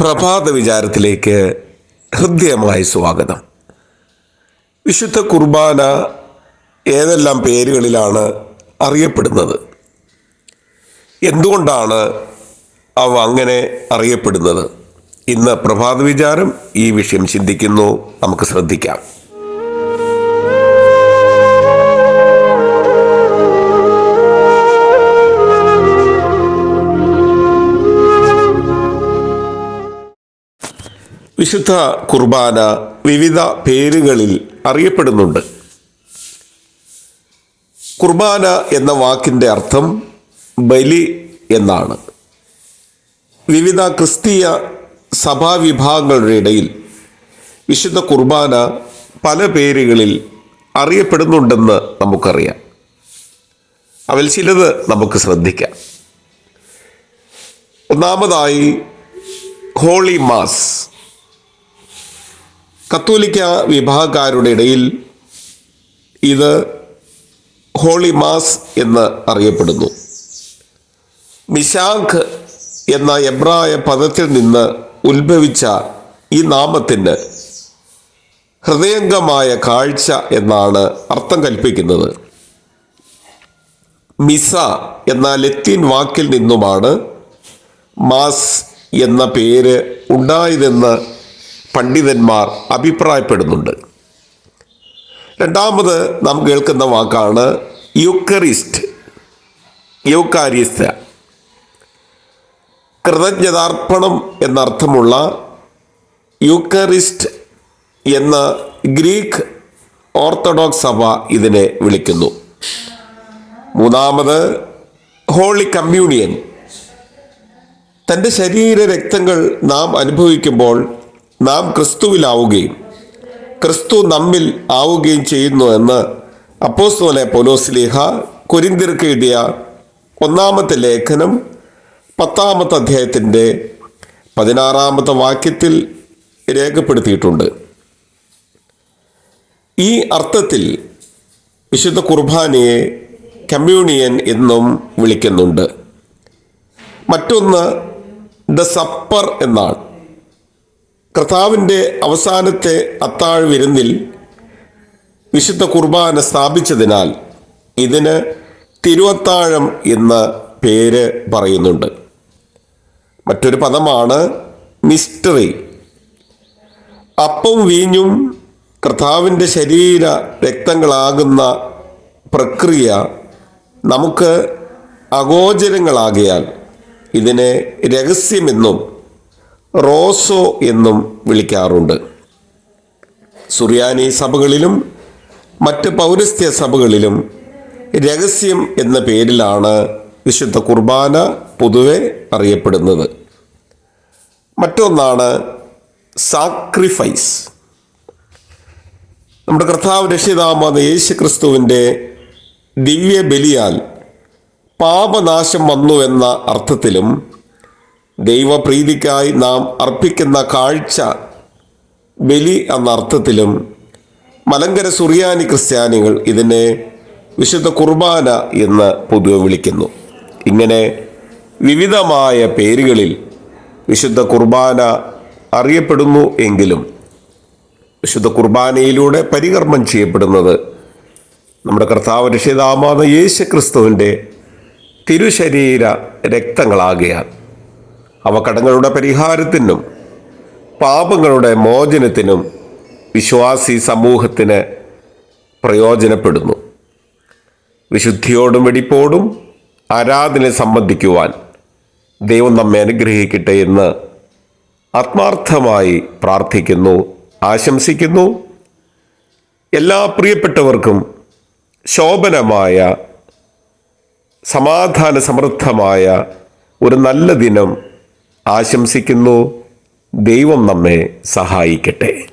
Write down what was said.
പ്രഭാത വിചാരത്തിലേക്ക് ഹൃദ്യമായ സ്വാഗതം. വിശുദ്ധ കുർബാന ഏതെല്ലാം പേരുകളിലാണ് അറിയപ്പെടുന്നത്? എന്തുകൊണ്ടാണ് അവ അങ്ങനെ അറിയപ്പെടുന്നത്? ഇന്ന് പ്രഭാത വിചാരം ഈ വിഷയം ചിന്തിക്കുന്നു. നമുക്ക് ശ്രദ്ധിക്കാം. വിശുദ്ധ കുർബാന വിവിധ പേരുകളിൽ അറിയപ്പെടുന്നുണ്ട്. കുർബാന എന്ന വാക്കിന്റെ അർത്ഥം ബലി എന്നാണ്. വിവിധ ക്രിസ്തീയ സഭാവിഭാഗങ്ങളുടെ ഇടയിൽ വിശുദ്ധ കുർബാന പല പേരുകളിൽ അറിയപ്പെടുന്നുണ്ടെന്ന് നമുക്കറിയാം. അവൽ ചിലത് നമുക്ക് ശ്രദ്ധിക്കാം. ഒന്നാമതായി ഹോളി മാസ്. കത്തോലിക്ക വിഭാഗക്കാരുടെ ഇടയിൽ ഇത് ഹോളി മാസ് എന്ന് അറിയപ്പെടുന്നു. മിശാഖ് എന്ന എബ്രായ പദത്തിൽ നിന്ന് ഉത്ഭവിച്ച ഈ നാമത്തിന് ഹൃദയംഗമായ കാഴ്ച എന്നാണ് അർത്ഥം കൽപ്പിക്കുന്നത്. മിസ എന്ന ലത്തീൻ വാക്കിൽ നിന്നുമാണ് മാസ് എന്ന പേര് ഉണ്ടായതെന്ന് പണ്ഡിതന്മാർ അഭിപ്രായപ്പെടുന്നുണ്ട്. രണ്ടാമത് നാം കേൾക്കുന്ന വാക്കാണ് യുക്കറിസ്റ്റ് യുക്കാരിസ്ത കൃതജ്ഞതാർപ്പണം എന്നർത്ഥമുള്ള യുക്കറിസ്റ്റ് എന്ന ഗ്രീക്ക് ഓർത്തഡോക്സ് സഭ ഇതിനെ വിളിക്കുന്നു. മൂന്നാമത് ഹോളി കമ്മ്യൂണിയൻ. തന്റെ ശരീര രക്തങ്ങൾ നാം അനുഭവിക്കുമ്പോൾ നാം ക്രിസ്തുവിലാവുകയും ക്രിസ്തു നമ്മിൽ ആവുകയും ചെയ്യുന്നു എന്ന് അപ്പോസ്തോലെ പൊലോസ്ലീഹ കുരിന്തിർക്ക് എഴുതിയ ഒന്നാമത്തെ ലേഖനം പത്താമത്തെ അധ്യായത്തിന്റെ പതിനാറാമത്തെ വാക്യത്തിൽ രേഖപ്പെടുത്തിയിട്ടുണ്ട്. ഈ അർത്ഥത്തിൽ വിശുദ്ധ കുർബാനയെ കമ്മ്യൂണിയൻ എന്നും വിളിക്കുന്നുണ്ട്. മറ്റൊന്ന് ദ സപ്പർ എന്നാണ്. കർത്താവിന്റെ അവസാനത്തെ അത്താഴ് വിരുന്നിൽ വിശുദ്ധ കുർബാന സ്ഥാപിച്ചതിനാൽ ഇതിന് തിരുവത്താഴം എന്ന പേര് പറയുന്നുണ്ട്. മറ്റൊരു പദമാണ് മിസ്റ്ററി. അപ്പം വീഞ്ഞും കർത്താവിന്റെ ശരീര രക്തങ്ങളാകുന്ന പ്രക്രിയ നമുക്ക് അഗോചരങ്ങളാകിയാൽ ഇതിനെ രഹസ്യമെന്നും റോസോ എന്നും വിളിക്കാറുണ്ട്. സുറിയാനി സഭകളിലും മറ്റ് പൗരസ്ത്യ സഭകളിലും രഹസ്യം എന്ന പേരിലാണ് വിശുദ്ധ കുർബാന പൊതുവെ അറിയപ്പെടുന്നത്. മറ്റൊന്നാണ് സാക്രിഫൈസ്. നമ്മുടെ കർത്താവ് രക്ഷിതാമാത യേശു ക്രിസ്തുവിന്റെ ദിവ്യ ബലിയാൽ പാപനാശം വന്നു എന്ന അർത്ഥത്തിലും ദൈവപ്രീതിക്കായി നാം അർപ്പിക്കുന്ന കാഴ്ച ബലി എന്ന അർത്ഥത്തിലും മലങ്കര സുറിയാനി ക്രിസ്ത്യാനികൾ ഇതിനെ വിശുദ്ധ കുർബാന എന്ന് പൊതുവെ വിളിക്കുന്നു. ഇങ്ങനെ വിവിധമായ പേരുകളിൽ വിശുദ്ധ കുർബാന അറിയപ്പെടുന്നു എങ്കിലും വിശുദ്ധ കുർബാനയിലൂടെ പരികർമ്മം ചെയ്യപ്പെടുന്നത് നമ്മുടെ കർത്താവ് രക്ഷിതാമാന യേശു ക്രിസ്തുവിന്റെ തിരുശരീര രക്തങ്ങളാകിയാൽ അവ കടങ്ങളുടെ പരിഹാരത്തിനും പാപങ്ങളുടെ മോചനത്തിനും വിശ്വാസി സമൂഹത്തിന് പ്രയോജനപ്പെടുന്നു. വിശുദ്ധിയോടും വെടിപ്പോടും ആരാധന സംബന്ധിക്കുവാൻ ദൈവം നമ്മെ അനുഗ്രഹിക്കട്ടെ എന്ന് ആത്മാർത്ഥമായി പ്രാർത്ഥിക്കുന്നു ആശംസിക്കുന്നു. എല്ലാ പ്രിയപ്പെട്ടവർക്കും ശോഭനമായ സമാധാന സമൃദ്ധമായ ഒരു നല്ല ദിനം ആശംസിക്കുന്നു. ദൈവം നമ്മെ സഹായിക്കട്ടെ.